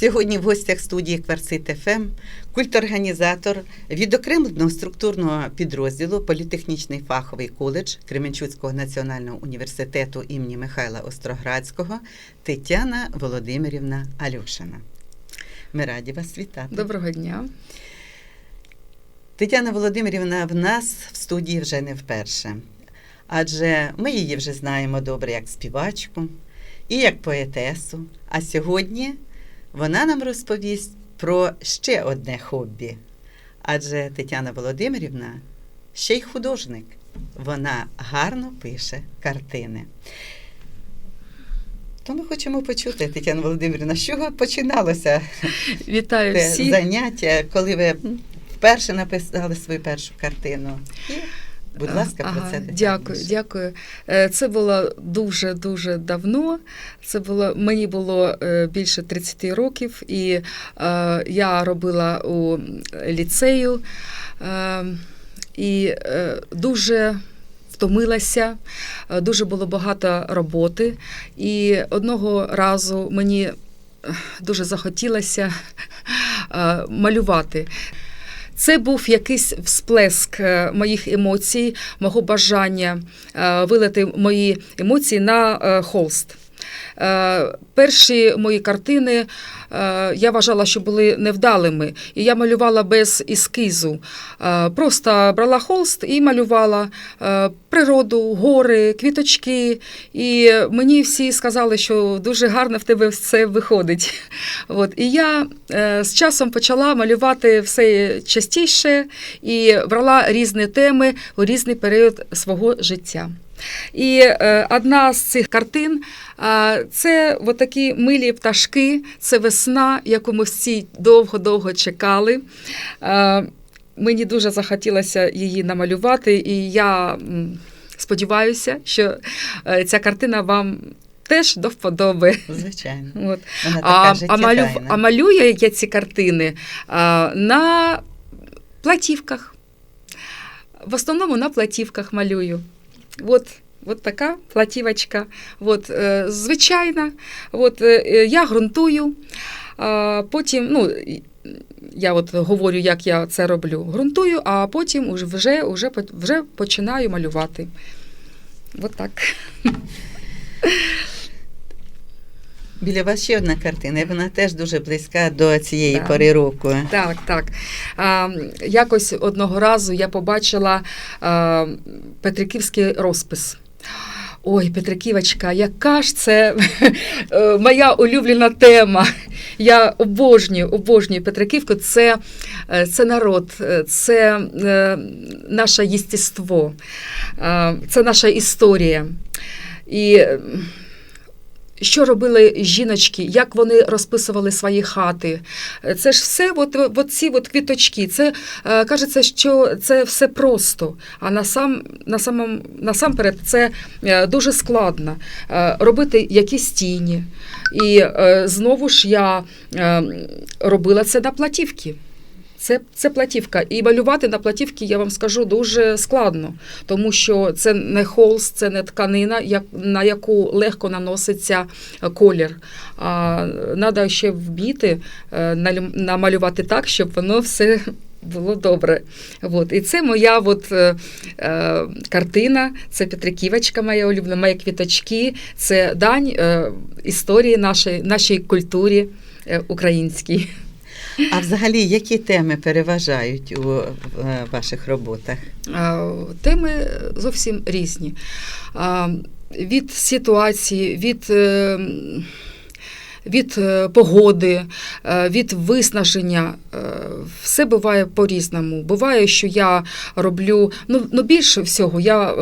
Сьогодні в гостях студії Кварцит ФМ культорганізатор відокремленого структурного підрозділу Політехнічний фаховий коледж Кременчуцького національного університету імені Михайла Остроградського Тетяна Володимирівна Альошина. Ми раді вас вітати. Доброго дня. Тетяна Володимирівна в нас в студії вже не вперше, адже ми її вже знаємо добре як співачку і як поетесу. А сьогодні вона нам розповість про ще одне хобі. Адже Тетяна Володимирівна ще й художник. Вона гарно пише картини. То ми хочемо почути, Тетяна Володимирівна, з чого починалося Вітаю всіх. заняття, коли ви вперше написали свою першу картину. Будь ласка, про це детальніше. Дякую, дякую. Е, Це було дуже дуже давно. Це було мені було е, більше 30 років, і е, я робила у ліцею і дуже. Втомилася, дуже було багато роботи, і одного разу мені дуже захотілося малювати. Це був якийсь всплеск е, моїх емоцій, мого бажання е, вилити мої емоції на е, холст. Е, Перші мої картини е, я вважала, що були невдалими, і я малювала без ескізу. Е, Просто брала холст і малювала природу, гори, квіточки. І мені всі сказали, що дуже гарно в тебе все виходить. От. І я з часом почала малювати все частіше і брала різні теми у різний період свого життя. І е, одна з цих картин це такі милі пташки, це весна, яку ми всі довго-довго чекали. Мені дуже захотілося її намалювати, і я сподіваюся, що е, ця картина вам теж до вподоби. Звичайно. От. Вона така А, а, малю, а малюю я ці картини а, на платівках. В основному на платівках малюю. От, от така платівочка. От, е, звичайна. От, е, е, я ґрунтую. Е, потім, ну, я от говорю, як я це роблю. Ґрунтую, а потім вже, вже, вже починаю малювати. От так. Біля вас ще одна картина, вона теж дуже близька до цієї Так. пори року. Так, так. А, якось одного разу я побачила а, Петриківський розпис. Ой, Петриківочка, яка ж це е, моя улюблена тема. Я обожнюю, обожнюю Петриківку. Це, е, це народ, е, це е, наше єстіство, е, це наша історія. І що робили жіночки, як вони розписували свої хати. Е, Це ж все, от, от ці от квіточки. Це е, кажеться, що це все просто. А насам, на самом, насамперед це е, дуже складно е, робити якісь тіні. І е, знову ж я е, робила це на платівки. Це, це платівка. І малювати на платівки, я вам скажу, дуже складно, тому що це не холст, це не тканина, як, на яку легко наноситься е, колір. А треба ще вміти е, намалювати так, щоб воно все. Було добре. От. І це моя от, е, е, картина, це Петриківочка моя улюблена, мої квіточки, це дань е, історії нашої, нашій культурі е, українській. А взагалі, які теми переважають у е, ваших роботах? Теми зовсім різні. Від ситуації, від, е, від е, погоди, від виснаження. Все буває по-різному. Буває, що я роблю, ну, ну більше всього, я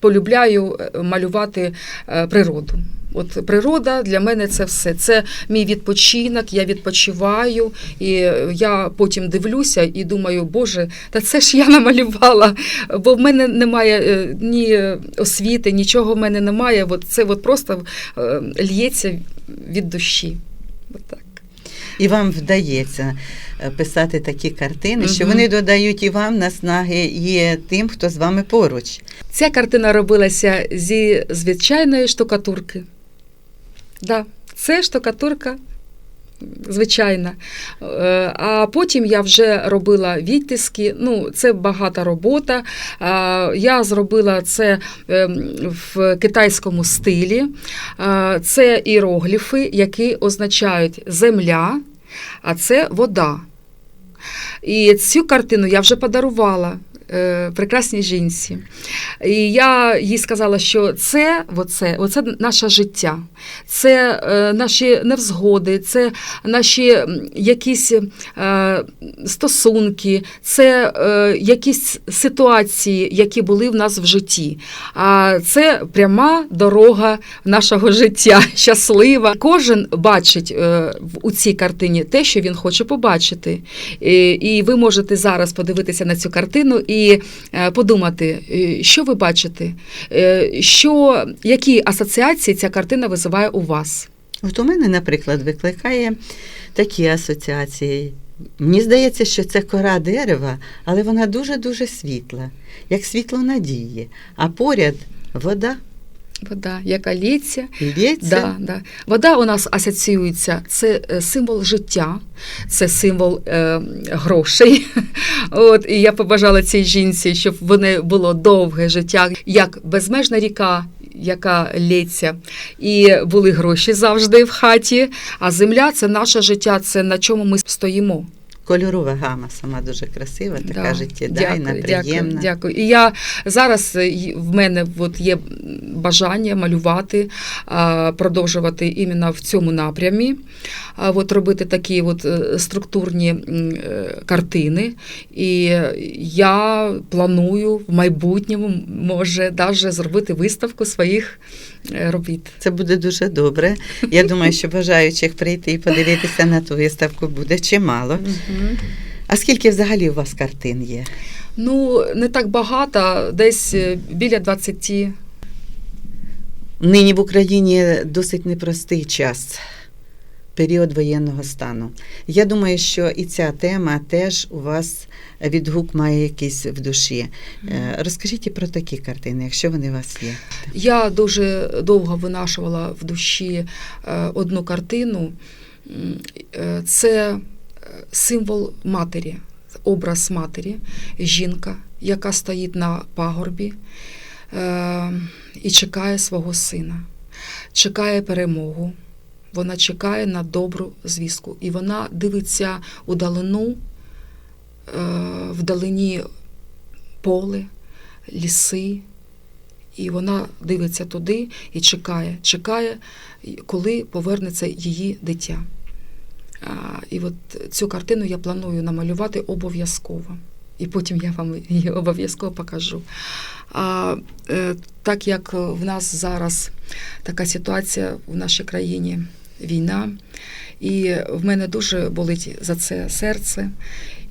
полюбляю малювати природу. От природа для мене це все. Це мій відпочинок, я відпочиваю, і я потім дивлюся і думаю, Боже, та це ж я намалювала, бо в мене немає е, ні освіти, нічого в мене немає. От це от просто е, лється від душі. От так. І вам вдається е, писати такі картини, що вони додають і вам наснаги, і тим, хто з вами поруч. Ця картина робилася зі звичайної штукатурки. Да, це штукатурка Звичайно. Е, А потім я вже робила відтиски. Ну, це багата робота. Я зробила це ем, в китайському стилі. Це іерогліфи, які означають земля, а це вода. І цю картину я вже подарувала прекрасній жінці. І я їй сказала, що це, оце, оце наше життя, це е, наші невзгоди, це наші якісь е, стосунки, це е, якісь ситуації, які були в нас в житті. А це пряма дорога нашого життя, щаслива. Кожен бачить е, у цій картині те, що він хоче побачити. І ви можете зараз подивитися на цю картину і е, подумати, е, що ви бачите, е, що, які асоціації ця картина визиває у вас. От у мене, наприклад, викликає такі асоціації. Мені здається, що це кора дерева, але вона дуже-дуже світла, як світло надії. А поряд вода Вода, яка лється, лється. Да, да. Вода у нас асоціюється, це е, символ життя, це символ е, грошей. От, і я побажала цій жінці, щоб в неї було довге життя, як безмежна ріка, яка лється, і були гроші завжди в хаті. А земля це наше життя, це на чому ми стоїмо. Кольорова гама сама дуже красива, така Да. життєдайна, дякую, приємна. Дякую, дякую. І я зараз е, в мене от є бажання малювати, продовжувати іменно в цьому напрямі, от робити такі от е, структурні е, картини. І я планую в майбутньому, може, навіть зробити виставку своїх е, робіт. Це буде дуже добре. Я думаю, що бажаючих прийти і подивитися на ту виставку буде чимало. А скільки взагалі у вас картин є? Ну, не так багато, десь е, біля 20. Нині в Україні досить непростий час, період воєнного стану. Я думаю, що і ця тема теж у вас відгук має якийсь в душі. Е, Розкажіть і про такі картини, якщо вони у вас є. Я дуже довго винашувала в душі е, одну картину. Е, Це символ матері, образ матері, жінка, яка стоїть на пагорбі і чекає свого сина, чекає перемогу. Вона чекає на добру звістку. І вона дивиться у далину, е, вдалині поле, ліси, і вона дивиться туди і чекає, чекає, коли повернеться її дитя. І от цю картину я планую намалювати обов'язково. І потім я вам її обов'язково покажу. А е, так як в нас зараз така ситуація в нашій країні війна, і в мене дуже болить за це серце.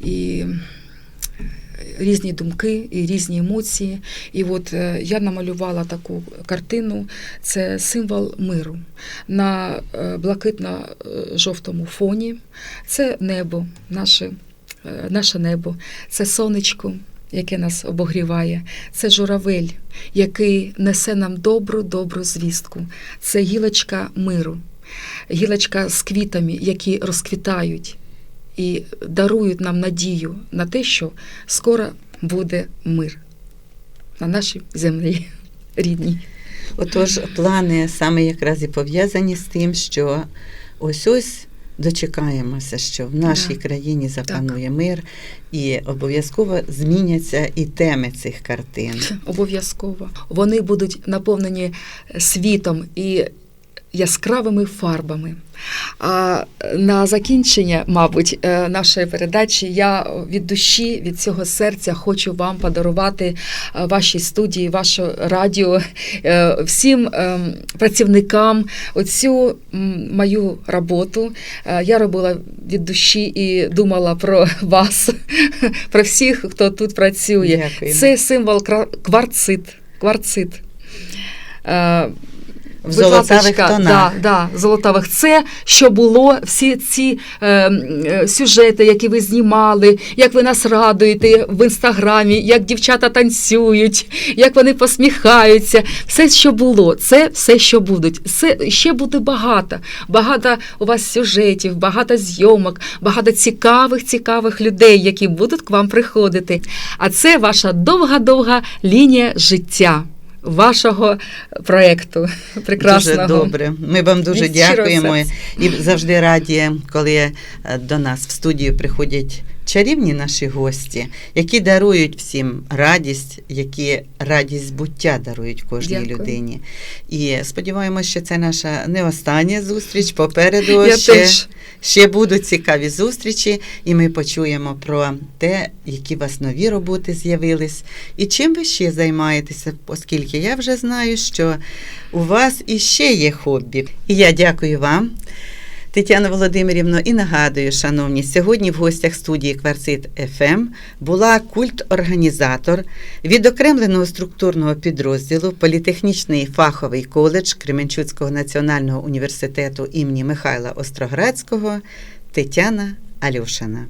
І різні думки і різні емоції. І от е, я намалювала таку картину, це символ миру на е, блакитно-жовтому фоні. Це небо, наше, наше небо, це сонечко. Яке нас обогріває, це журавель, який несе нам добру, добру звістку. Це гілочка миру, гілочка з квітами, які розквітають і дарують нам надію на те, що скоро буде мир на нашій землі рідній. Отож, плани саме якраз і пов'язані з тим, що ось ось дочекаємося, що в нашій Так. країні запанує мир, і обов'язково зміняться і теми цих картин. Обов'язково. Вони будуть наповнені світом і яскравими фарбами. А на закінчення, мабуть, е, нашої передачі я від душі, від цього серця хочу вам подарувати е, вашій студії, ваше радіо, е, всім працівникам оцю мою роботу. Я робила від душі і думала про вас, про всіх, хто тут працює. Дякуємо. Це символ кварцит. кварцит. В Будь золотавих тонах. Да, да, золотавих. Це що було, всі ці е, е, сюжети, які ви знімали, як ви нас радуєте в інстаграмі, як дівчата танцюють, як вони посміхаються. Все, що було, це все, що будуть. Все ще буде багато. Багато у вас сюжетів, багато зйомок, багато цікавих, цікавих людей, які будуть к вам приходити. А це ваша довга-довга лінія життя. Вашого проєкту прекрасного. Дуже добре. Ми вам дуже дякуємо і завжди раді, коли е, до нас в студію приходять чарівні наші гості, які дарують всім радість, які радість буття дарують кожній Дякую. людині. І сподіваємося, що це наша не остання зустріч. Попереду Я ще, теж. ще будуть цікаві зустрічі, і ми почуємо про те, які у вас нові роботи з'явились, і чим ви ще займаєтеся, оскільки я вже знаю, що у вас іще є хобі. І я дякую вам. Тетяна Володимирівна, і нагадую, шановні, сьогодні в гостях студії Кварцит ФМ була культ-організатор відокремленого структурного підрозділу Політехнічний фаховий коледж Кременчуцького національного університету імені Михайла Остроградського Тетяна Альошина.